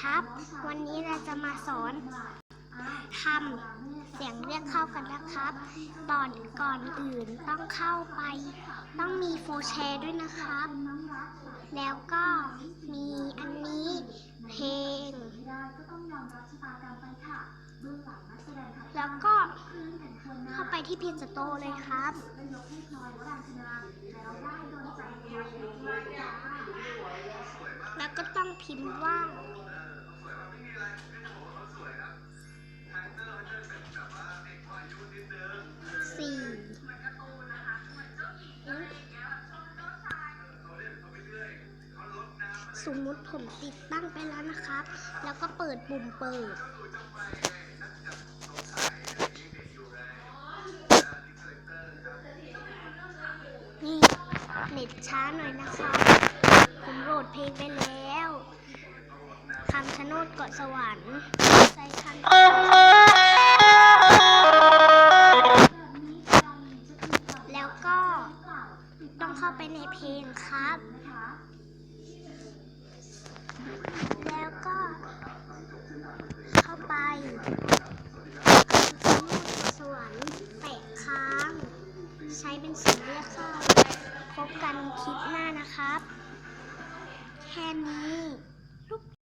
ครับ วันนี้เราจะมาสอนทำเสียงเรียกเข้ากันนะครับ ตอนก่อนอื่นต้องเข้าไป ต้องมีโฟร์แชร์ด้วยนะครับ แล้วก็มีอันนี้เพลงแล้วก็เข้าไปที่เพจสโตเลยครับ ก็ต้องพิมพ์ว่า สี่สมมุติผมติดตั้งไปแล้วนะครับ แล้วก็เปิดปุ่มเปิดนี่เน็ตช้าหน่อยนะคะ ผมโหลดเพลงไปแล้วคำชะโนดเกาะสวรรค์ใจคันแล้วก็ต้องเข้าไปในเพลงครับ แล้วก็เข้าไปเกาะสวรรค์แปะค้าง ใช้เป็นสีเลือกเข้าพบกันคลิปหน้านะครับ แค่นี้